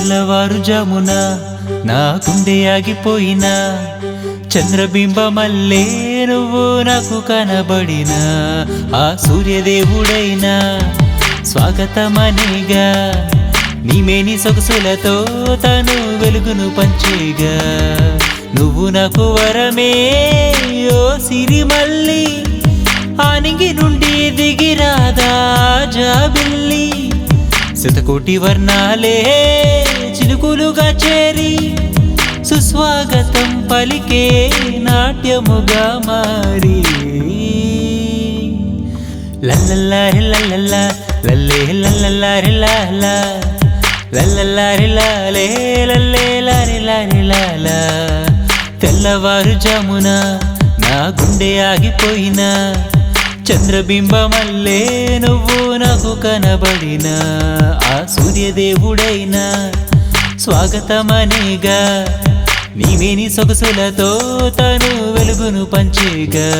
తెల్లవారుజామున నా గుండె ఆగిపోయినా. చంద్రబింబమల్లే నువ్వు నాకు కనబడిన. ఆ సూర్యదేవుడైనా స్వాగతమనేగా. నీమేని సొగసులతో తను వెలుగును పంచేగా. నువ్వు నాకు వరమే ఓ సిరిమల్లి. ఆనిగి నుండి దిగిరాదా జాబిల్లి. శతకోటి వర్ణాలే చిలుకులుగా చేరి సుస్వాగతం పలికే నాట్యముగా మారి. లల్లల్లారి లల్లల్లా లల్లే లల్లల్లారి లాలా లల్లల్లారి లాలే లల్లే లారి లారి లాలా తెల్లవారుజామున నా గుండె ఆగిపోయినా చంద్రబింబమల్లే నువ్వు నాకు కనబడిన ఆ సూర్యదేవుడైనా స్వాగతమనేగా. నీవేని సొగసులతో తను వెలుగును పంచేగా.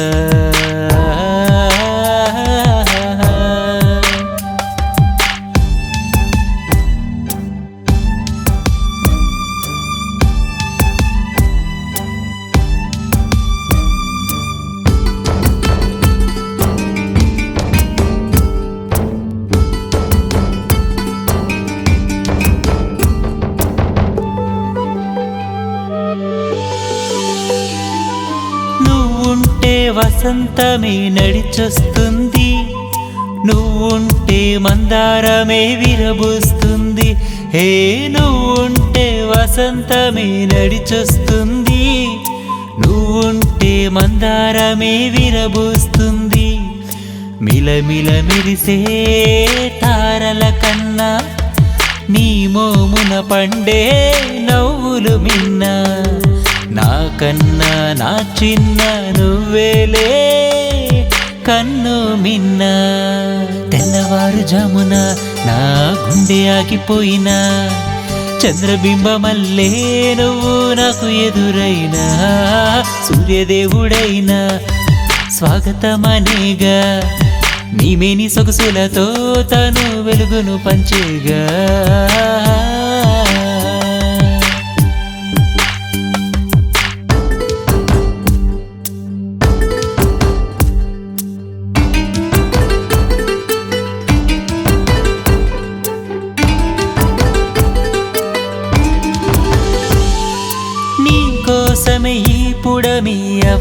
నువ్వుంటే వసంతమే నడిచొస్తుంది. నువ్వుంటే మందారమే విరబూస్తుంది. హే నువ్వుంటే వసంతమే నడిచొస్తుంది. నువ్వుంటే మందారమే విరబూస్తుంది. మిలమిల మిరిసే తారల కన్నా నీ మోమున పండే నవ్వులు మిన్న. నాకన్నా నా చిన్న నువ్వేలే. కన్ను మిన్న తెల్లవారుజామున నా గుండె ఆగిపోయినా. చంద్రబింబమల్లే నువ్వు నాకు ఎదురైనా. సూర్యదేవుడైనా స్వాగతమనేగా. నీమేని సొగసులతో తను వెలుగును పంచేగా.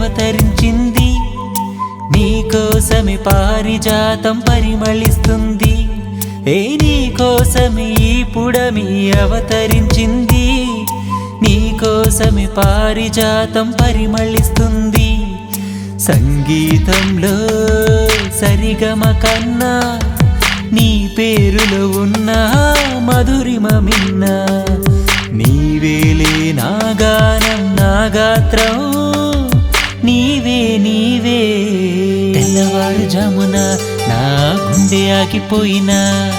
అవతరించింది నీకోసమి పారిజాతం పరిమళిస్తుంది. ఏ నీకోసమి ఈ పుడమి అవతరించింది. నీకోసమి పారిజాతం పరిమళిస్తుంది. సంగీతంలో సరిగమ కన్నా నీ పేరులో ఉన్న మధురిమ మిన్న నీవేలే నాగానం నాగాత్రం. నీవే. నీవే తెల్లవారుజామున నా గుండె ఆగిపోయినా.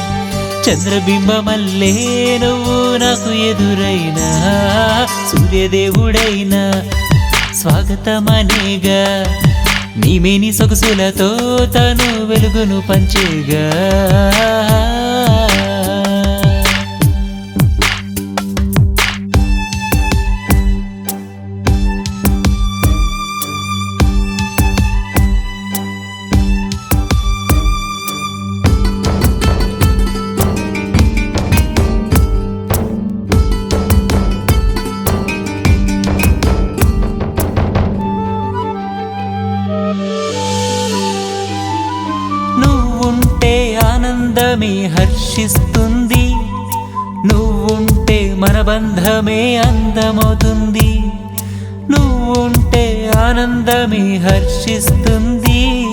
చంద్రబింబమల్లే నువ్వు నాకు ఎదురైనా. సూర్యదేవుడైనా స్వాగతమనేగా. నీమేని సొగసులతో తను వెలుగును పంచేగా. ఆనందమే హర్షిస్తుంది. నువ్వుంటే మన బంధమే అందమవుతుంది. నువ్వుంటే ఆనందమే హర్షిస్తుంది.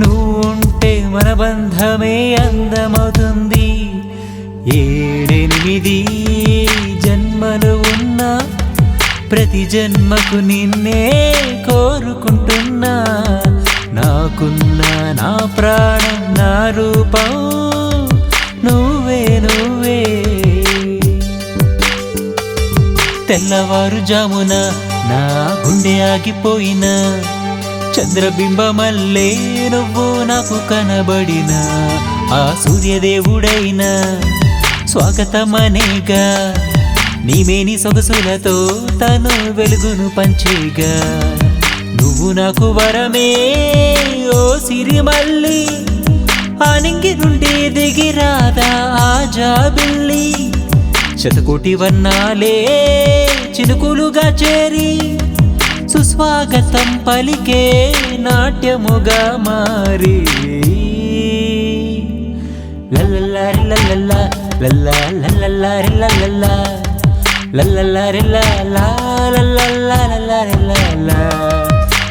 నువ్వుంటే మన బంధమే అందమవుతుంది. ఏడెనిమిది జన్మలు ఉన్నా ప్రతి జన్మకు నిన్నే కోరుకుంటున్నా. నాకున్న నా ప్రాణం నా రూపం నువ్వే నువ్వే. తెల్లవారుజామున నా గుండె ఆగిపోయిన చంద్రబింబమల్లే నువ్వు నాకు కనబడిన ఆ సూర్యదేవుడైనా స్వాగతమనేగా. నీమేని సొగసులతో తను వెలుగును పంచేగా. నువ్వు నాకు వరమే ఓ సిరిమల్లి. ఆనింగి నుండి దిగిరాదా ఆ జాబిల్లి. శతకోటి వర్ణాలే చినుకులుగా చేరి. సుస్వాగతం పలికే నాట్యముగా మారి. లల్లల్లారి లల్లల్లా లల్లా లల్లల్లారి లల్లల్లా లల్లల్లారి లల్లా లల్లల్లా లల్లా